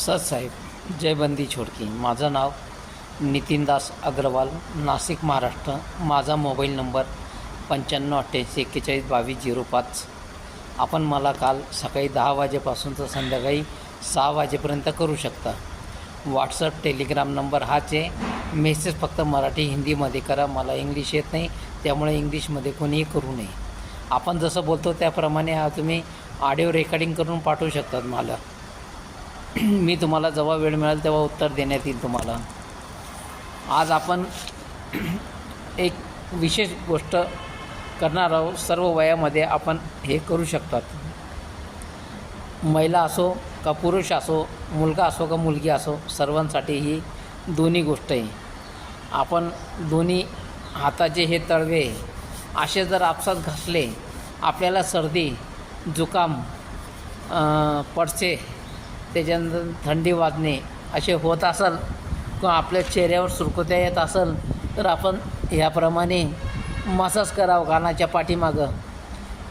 सत साहेब जय बंदी छोडकी. माझं नाव नितीनदास अग्रवाल नाशिक महाराष्ट्र. माझा मोबाईल नंबर पंच्याण्णव अठ्ठ्याऐंशी एक्केचाळीस बावीस झिरो पाच. आपण मला काल सकाळी दहा वाजेपासून तर संध्याकाळी सहा वाजेपर्यंत करू शकता. व्हॉट्सअप टेलिग्राम नंबर हाच आहे. मेसेज फक्त मराठी हिंदीमध्ये करा. मला इंग्लिश येत नाही. त्यामुळे इंग्लिशमध्ये कोणीही करू नये. आपण जसं बोलतो त्याप्रमाणे हा तुम्ही ऑडिओ रेकॉर्डिंग करून पाठवू शकतात मला. मी तुम्हाला जेव्हा वेळ मिळेल तेव्हा उत्तर देण्यात येईल तुम्हाला. आज आपण एक विशेष गोष्ट करणार आहोत. सर्व वयामध्ये आपण हे करू शकतात. महिला असो का पुरुष असो मुलगा असो का मुलगी असो सर्वांसाठी ही दोन्ही गोष्ट आहे. आपण दोन्ही हाताचे हे तळवे असे जर आपसात घासले आपल्याला सर्दी जुकाम पडसे त्याच्यानंतर थंडी वाजणे असे होत असेल किंवा आपल्या चेहऱ्यावर सुरकुत्या येत असेल तर आपण ह्याप्रमाणे मसाज करावं कानाच्या पाठीमागं.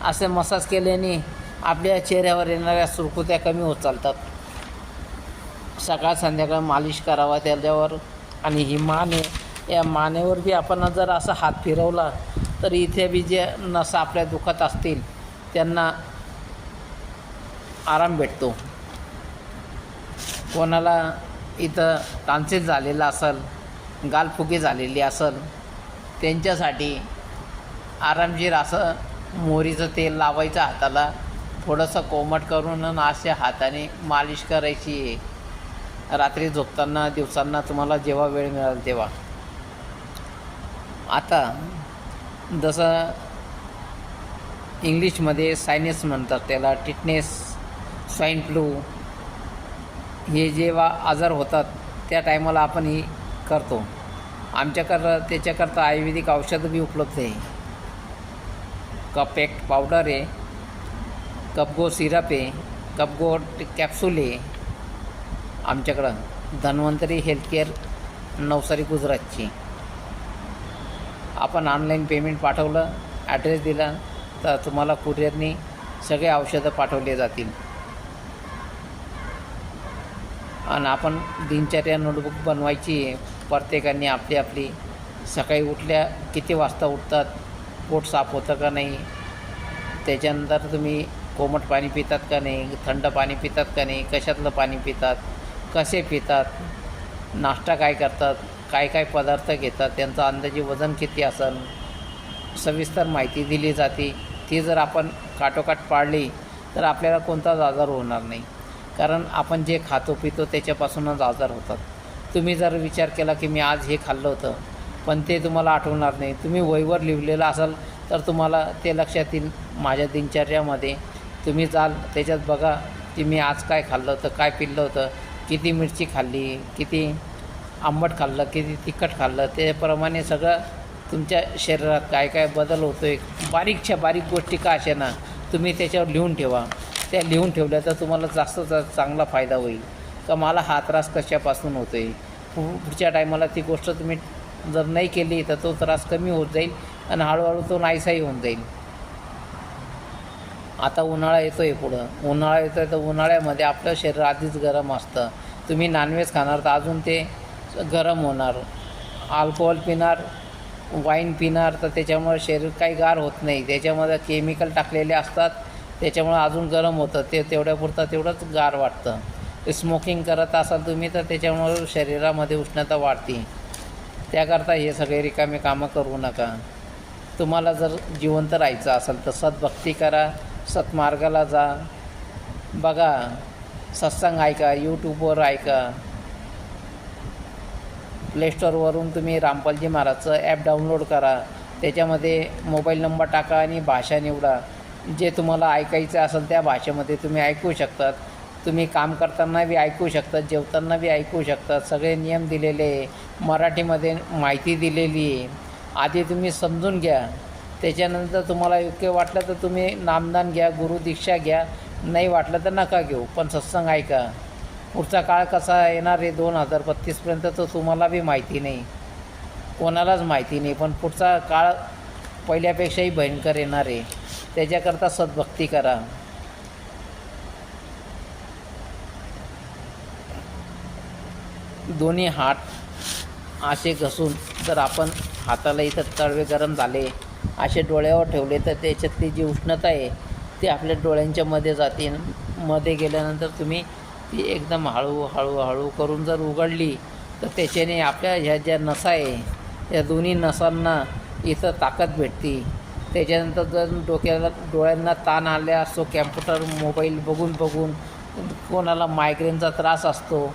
असे मसाज केल्याने आपल्या चेहऱ्यावर येणाऱ्या सुरकुत्या कमी होत चालतात. सकाळ संध्याकाळ मालिश करावा त्याच्यावर आणि ही मान आहे या मानेवर बी आपण जर असा हात फिरवला तर इथे बी जे नसा आपल्या दुखत असतील त्यांना आराम भेटतो. कोणाला इथं कांसेत झालेलं असेल गालफुगी झालेली असेल त्यांच्यासाठी आरामशीर असं मोहरीचं तेल लावायचं हाताला थोडंसं कोमट करून असे हाताने मालिश करायची आहे. रात्री झोपताना दिवसांना तुम्हाला जेव्हा वेळ मिळेल तेव्हा. आता जसं इंग्लिशमध्ये सायनेस म्हणतात त्याला टिटनेस स्वाईन फ्लू हे जेव्हा आजार होतात त्या टायमाला आपण ही करतो. आमच्याकर त्याच्याकरता आयुर्वेदिक औषधं बी उपलब्ध आहे. कपॅक्ट पावडर आहे कपगो सिरप आहे कपगो कॅप्सूल आहे. आमच्याकडं धन्वंतरी हेल्थकेअर नवसारी गुजरातची. आपण ऑनलाईन पेमेंट पाठवलं ॲड्रेस दिला तर तुम्हाला कुरिअरनी सगळे औषधं पाठवले जातील. आणि आपण दिनचर्या नोटबुक बनवायची आहे. प्रत्येकाने आपली आपली. सकाळी उठल्या किती वाजता उठतात? पोट साफ होतं का नाही? त्याच्यानंतर तुम्ही कोमट पाणी पितात का नाही? थंड पाणी पितात का नाही? कशातलं पाणी पितात? कसे पितात? नाश्ता काय करतात? काय काय पदार्थ घेतात? त्यांचं अंदाजे वजन किती असेल सविस्तर माहिती दिली जाते. ती जर आपण काटोकाट पाळली तर आपल्याला कोणताच आजार होणार नाही. कारण आपण जे खातो पितो त्याच्यापासूनच आजार होतात. तुम्ही जर विचार केला की मी आज हे खाल्लं होतं पण ते तुम्हाला आठवणार नाही. तुम्ही वहीवर लिहिलेलं असाल तर तुम्हाला ते लक्षात येईल माझ्या दिनचर्यामध्ये. तुम्ही जाल त्याच्यात बघा की मी आज काय खाल्लं होतं काय पिल्लं होतं किती मिरची खाल्ली किती आंबट खाल्लं किती तिखट खाल्लं त्याप्रमाणे सगळं तुमच्या शरीरात काय काय बदल होतो आहे बारीकच्या बारीक गोष्टी का असे ना तुम्ही त्याच्यावर लिहून ठेवा. त्या लिहून ठेवल्या तर तुम्हाला जास्त चांगला फायदा होईल. का मला हा त्रास कशापासून होतो आहे पुढच्या टायमाला ती गोष्ट तुम्ही जर नाही केली तर तो त्रास कमी होत जाईल आणि हळूहळू तो नाहीसाही होऊन जाईल. आता उन्हाळा येतो आहे पुढं. उन्हाळा येतो आहे तर उन्हाळ्यामध्ये आपलं शरीर आधीच गरम असतं. तुम्ही नॉनव्हेज खाणार तर अजून ते गरम होणार. अल्कोहोल पिणार वाईन पिणार तर त्याच्यामुळे शरीर काही गार होत नाही. त्याच्यामध्ये केमिकल टाकलेले असतात. त्याच्यामुळं अजून गरम होतं. ते तेवढ्यापुरतं तेवढंच गार वाटतं. स्मोकिंग करत असाल तुम्ही तर त्याच्यामुळं शरीरामध्ये उष्णता वाढते. त्याकरता हे सगळे रिकामे कामं करू नका. तुम्हाला जर जिवंत राहायचं असेल तर सद्भक्ती करा. सत्मार्गाला जा. बघा सत्संग ऐका यूट्यूबवर ऐका. प्लेस्टोरवरून तुम्ही रामपालजी महाराजचं ॲप डाउनलोड करा. त्याच्यामध्ये मोबाईल नंबर टाका आणि भाषा निवडा. जे तुम्हाला ऐकायचं असेल त्या भाषेमध्ये तुम्ही ऐकू शकतात. तुम्ही काम करताना बी ऐकू शकतात जेवताना बी ऐकू शकतात. सगळे नियम दिलेले आहे. मराठीमध्ये माहिती दिलेली आहे. आधी तुम्ही समजून घ्या. त्याच्यानंतर तुम्हाला योग्य वाटलं तर तुम्ही नामदान घ्या गुरुदीक्षा घ्या. नाही वाटलं तर नका घेऊ. पण सत्संग ऐका. पुढचा काळ कसा येणार आहे दोन हजार बत्तीसपर्यंत तो तुम्हाला बी माहिती नाही. कोणालाच माहिती नाही. पण पुढचा काळ पहिल्यापेक्षाही भयंकर येणार आहे. त्याच्याकरता सद्भक्ती करा. दोन्ही हात असे घसून जर आपण हाताला इथं तळवे गरम झाले असे डोळ्यावर ठेवले तर त्याच्यातली जी उष्णता आहे ती आपल्या डोळ्यांच्या मध्ये जाते. मध्ये गेल्यानंतर तुम्ही ती एकदम हळू हळू हळू करून जर उघडली तर त्याच्याने आपल्या ह्या ज्या नसा आहे या दोन्ही नसांना इथं ताकद भेटते. त्याच्यानंतर जर डोक्याला डोळ्यांना ताण आल्या असतो कॅम्प्युटर मोबाईल बघून बघून कोणाला मायग्रेनचा त्रास असतो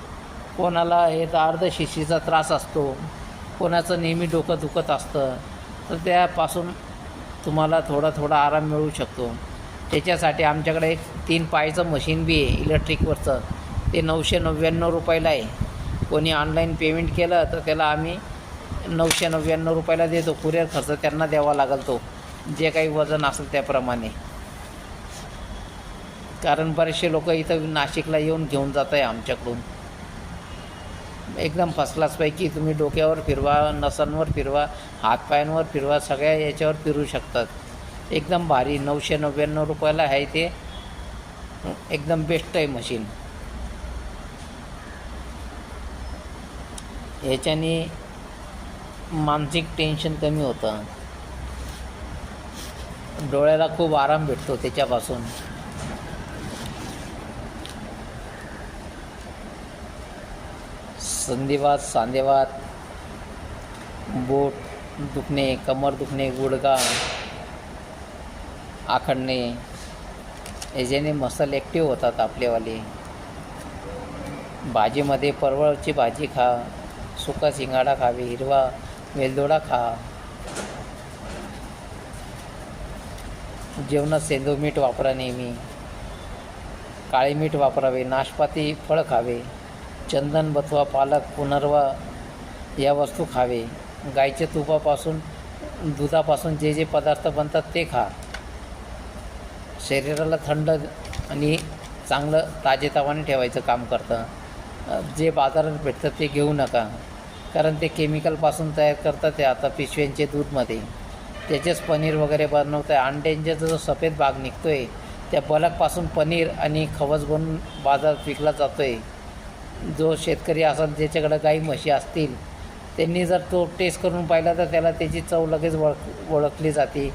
कोणाला हे अर्धशिशीचा त्रास असतो कोणाचं नेहमी डोकं दुखत असतं तर त्यापासून तुम्हाला थोडा थोडा आराम मिळू शकतो. त्याच्यासाठी आमच्याकडे एक तीन पायचं मशीन बी आहे इलेक्ट्रिकवरचं ते नऊशे नव्याण्णव रुपयाला आहे. कोणी ऑनलाईन पेमेंट केलं तर त्याला आम्ही नऊशे नव्याण्णव रुपयाला देतो. कुरिअर खर्च त्यांना द्यावा लागेल तो. जे काही वजन असेल त्याप्रमाणे. कारण बरेचसे लोक इथं नाशिकला येऊन घेऊन जात आहे आमच्याकडून. एकदम फर्स्ट क्लासपैकी तुम्ही डोक्यावर फिरवा नसांवर फिरवा हातपायांवर फिरवा सगळ्या याच्यावर फिरू शकतात. एकदम भारी नऊशे नव्याण्णव रुपयाला आहे ते. एकदम बेस्ट आहे मशीन ह्याच्याने मानसिक टेन्शन कमी होतं. डोळ्याला खूप आराम भेटतो त्याच्यापासून. संधिवात सांधेवात बोट दुखणे कमर दुखणे गुडगा आखडणे याच्याने मसल ॲक्टिव्ह होतात आपलेवाले. भाजीमध्ये परवळची भाजी खा सुका शिंगाडा खावे हिरवा वेलदोडा खा. जेवणात सेंदू मीठ वापरा नेहमी. काळे मीठ वापरावे नाशपाती फळ खावे. चंदन बथवा पालक पुनर्वा या वस्तू खावे. गाईच्या तुपापासून दुधापासून जे जे पदार्थ बनतात ते खा. शरीराला थंड आणि चांगलं ताजेतवाने ठेवायचं काम करतं. जे बाजारात भेटतं ते घेऊ नका कारण ते केमिकलपासून तयार करतात ते आता पिशव्यांचे दूधमध्ये. त्याचेच पनीर वगैरे बनवतं आहे अंड्यांचा जो सफेद भाग निघतो आहे त्या बलकपासून पनीर आणि खवस बनून बाजारात विकला जातो आहे जो शेतकरी असेल ज्याच्याकडं गाई म्हशी असतील त्यांनी जर तो टेस्ट करून पाहिला तर त्याला त्याची चव लगेच ओळख ओळखली जाते.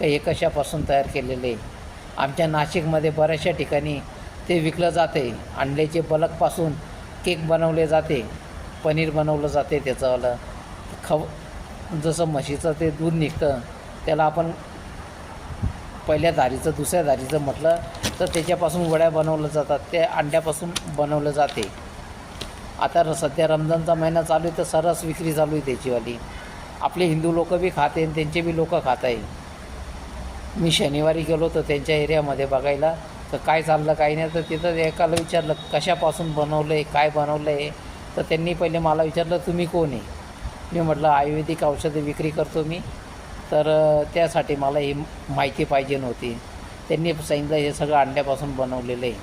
का हे कशापासून तयार केलेले? आहे आमच्या नाशिकमध्ये बऱ्याचशा ठिकाणी ते विकलं जाते. अंड्याचे बलकपासून केक बनवले जाते. पनीर बनवलं जाते त्याचंवालं खव जसं म्हशीचं ते दूध निघतं त्याला आपण पहिल्या धारीचं दुसऱ्या धारीचं म्हटलं तर त्याच्यापासून वड्या बनवल्या जातात. ते अंड्यापासून बनवलं जाते. आता र- सध्या रमजानचा महिना चालू आहे तर सरस विक्री चालू आहे त्याचीवाली. आपले हिंदू लोक बी खाते आणि त्यांचे बी लोक खात आहे मी शनिवारी गेलो तर त्यांच्या एरियामध्ये बघायला तर काय चाललं काही नाही तर तिथं एकाला विचारलं कशापासून बनवलं आहे काय बनवलं आहे तर त्यांनी पहिले मला विचारलं तुम्ही कोण आहे? मी म्हटलं आयुर्वेदिक औषधं विक्री करतो मी. तर त्यासाठी मला ही माहिती पाहिजे नव्हती. त्यांनी सांगितलं हे सगळं अंड्यापासून बनवलेलं आहे.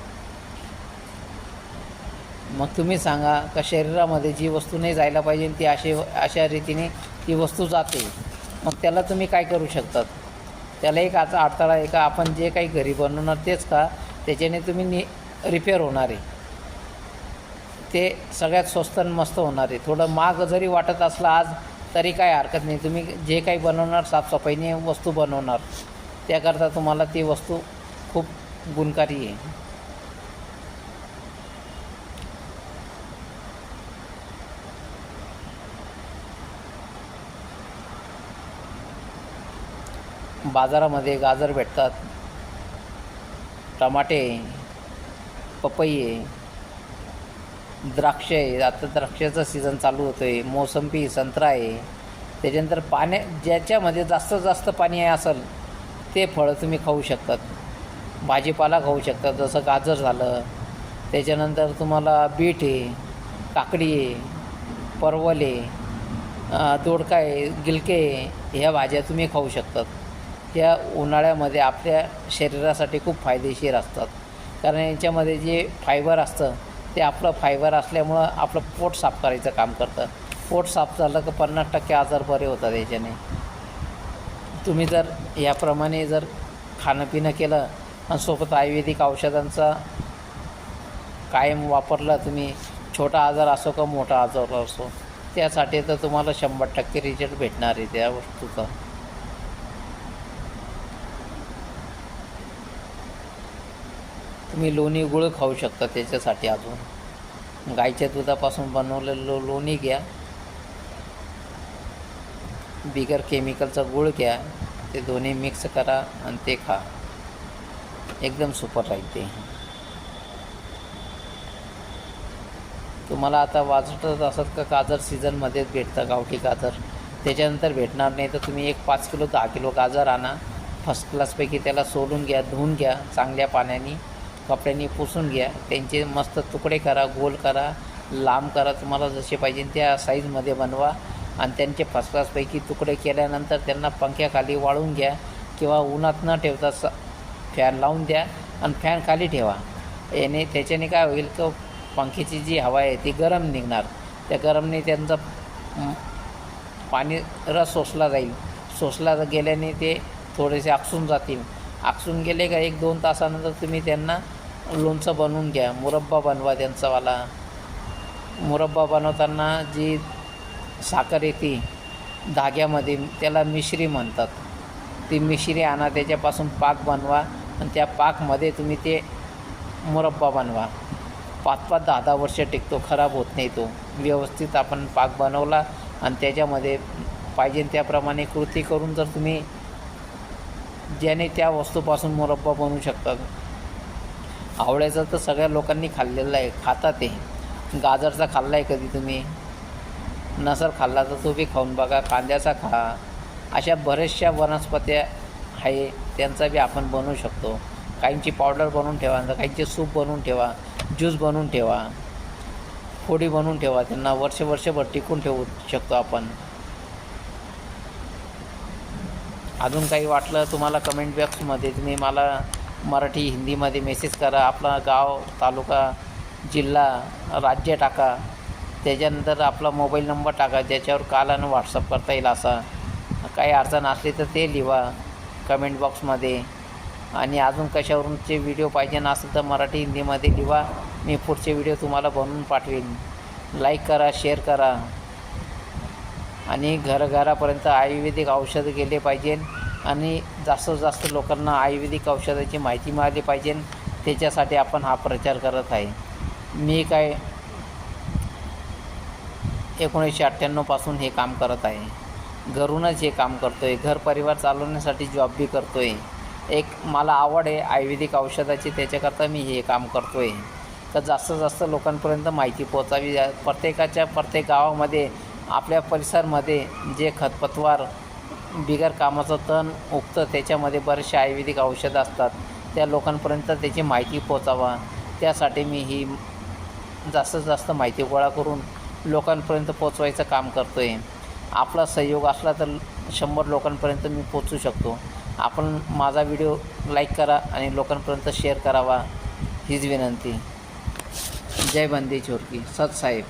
मग तुम्ही सांगा का शरीरामध्ये जी वस्तू नाही जायला पाहिजे ती अशी अशा रीतीने ती वस्तू जाते. मग त्याला तुम्ही काय करू शकतात? त्याला एक आता अडथळा आहे का? आपण जे काही घरी बनवणार तेच का? त्याच्याने तुम्ही नि रिपेअर होणार आहे. ते सगळ्यात स्वस्त आणि मस्त होणार आहे. थोडं महाग जरी वाटत असलं आज तरी काय हरकत नाही. तुम्ही जे काही बनवणार साफसफाईने वस्तू बनवणार त्याकरता तुम्हाला ती वस्तू खूप गुणकारी आहे. बाजारामध्ये गाजर भेटतात टमाटे पपई द्राक्ष आहे. आता द्राक्षाचं सीझन चालू होतो आहे मोसंबी संत्रा आहे. त्याच्यानंतर पाण्या ज्याच्यामध्ये जास्त जास्त पाणी आहे असेल ते फळं तुम्ही खाऊ शकतात. भाजीपाला खाऊ शकतात. जसं गाजर झालं. त्याच्यानंतर तुम्हाला बीट आहे काकडी आहे परवल आहे दोडका आहे गिलके आहे ह्या भाज्या तुम्ही खाऊ शकतात. ह्या उन्हाळ्यामध्ये आपल्या शरीरासाठी खूप फायदेशीर असतात. कारण याच्यामध्ये जे फायबर असतं ते आपलं फायबर असल्यामुळं आपलं पोट साफ करायचं काम करतं. पोट साफ झालं की पन्नास टक्के आजार बरे होतात याच्याने. तुम्ही जर याप्रमाणे जर खाणंपिणं केलं आणि सोबत आयुर्वेदिक औषधांचा कायम वापरला तुम्ही छोटा आजार असो का मोठा आजार असो त्यासाठी तर तुम्हाला शंभर टक्के रिझल्ट भेटणार आहे त्या वस्तूचा. तुम्ही लोणी गुळ खाऊ शकता त्याच्यासाठी अजून. गाईच्या दुधापासून बनवलेलं लो लोणी घ्या. बिगर केमिकलचा गुळ घ्या. ते दोन्ही मिक्स करा आणि ते खा. एकदम सुपर राहील ते तुम्हाला आता वाजतच असत का गाजर सीझनमध्येच भेटतं गावठी गाजर? त्याच्यानंतर भेटणार नाही तर तुम्ही एक पाच किलो दहा किलो गाजर आणा. फर्स्ट क्लासपैकी त्याला सोलून घ्या धुवून घ्या चांगल्या पाण्याने. कपड्यांनी पुसून घ्या. त्यांचे मस्त तुकडे करा गोल करा लांब करा. तुम्हाला जसे पाहिजे त्या साईजमध्ये बनवा. आणि त्यांचे फर्स्ट क्लासपैकी तुकडे केल्यानंतर त्यांना पंख्याखाली वाळून घ्या किंवा उन्हात न ठेवता स फॅन लावून द्या आणि फॅन खाली ठेवा. याने त्याच्याने काय होईल की पंख्याची जी हवा आहे ती गरम निघणार. त्या गरमने त्यांचा पाणी रस सोसला जाईल. सोसला गेल्याने ते थोडेसे आकसून जातील. आकसून गेले का एक दोन तासानंतर तुम्ही त्यांना लोणचं बनवून घ्या मुरब्बा बनवा त्यांचावाला. मुरब्बा बनवताना जी साखर येते धाग्यामध्ये त्याला मिश्री म्हणतात. ती मिश्री आणा त्याच्यापासून पाक बनवा आणि त्या पाकमध्ये तुम्ही ते मुरब्बा बनवा. पाच पाच दहा दहा वर्ष टिकतो खराब होत नाही तो. व्यवस्थित आपण पाक बनवला आणि त्याच्यामध्ये पाहिजे त्याप्रमाणे कृती करून जर तुम्ही ज्याने त्या वस्तूपासून मुरब्बा बनवू शकतात. आवळ्याचं तर सगळ्या लोकांनी खाल्लेलं आहे खातात ते. गाजरचा खाल्ला आहे कधी तुम्ही? नसर खाल्ला तर तो बी खाऊन बघा कांद्याचा खा. अशा बऱ्याचशा वनस्पत्या आहे त्यांचा बी आपण बनवू शकतो. काहींची पावडर बनवून ठेवा तर काहींचे सूप बनवून ठेवा ज्यूस बनवून ठेवा. फोडी बनवून ठेवा त्यांना वर्ष वर्षभर टिकून ठेवू शकतो आपण. अजून काही वाटलं तुम्हाला कमेंट बॉक्समध्ये तुम्ही मला मराठी हिंदीमध्ये मेसेज करा. आपला गाव तालुका जिल्हा राज्य टाका. त्याच्यानंतर आपला मोबाईल नंबर टाका. ज्याच्यावर काल आणि व्हॉट्सअप करता येईल असा. काही अडचण असली तर ते लिहा कमेंट बॉक्समध्ये आणि अजून कशावरूनचे व्हिडिओ पाहिजे असेल तर मराठी हिंदीमध्ये लिहा. मी पुढचे व्हिडिओ तुम्हाला बनवून पाठवेन. लाईक करा शेअर करा. आणि घरघरापर्यंत आयुर्वेदिक औषधं गेले पाहिजे आणि जास्तीत जास्त लोकांना आयुर्वेदिक औषधाची माहिती मिळाली पाहिजे. त्याच्यासाठी आपण हा प्रचार करत आहे. मी काय एकोणीसशे अठ्ठ्याण्णवपासून हे काम करत आहे. घरूनच हे काम करतो आहे घर परिवार चालवण्यासाठी जॉब बी करतो आहे एक मला आवड आहे आयुर्वेदिक औषधाची त्याच्याकरता मी हे काम करतो आहे तर जास्तीत जास्त लोकांपर्यंत माहिती पोचावी प्रत्येकाच्या प्रत्येक गावामध्ये आपल्या परिसरमध्ये जे खतपतवार बिगर कामाचं तण उगतं त्याच्यामध्ये बरेचसे आयुर्वेदिक औषधं असतात. त्या लोकांपर्यंत त्याची माहिती पोचावा त्यासाठी मी ही जास्तीत जास्त माहिती गोळा करून लोकांपर्यंत पोचवायचं काम करतो आहे आपला सहयोग असला तर शंभर लोकांपर्यंत मी पोचू शकतो. आपण माझा व्हिडिओ लाईक करा आणि लोकांपर्यंत शेअर करावा. हीच विनंती. जय बंदी चोरकी. सत साहेब.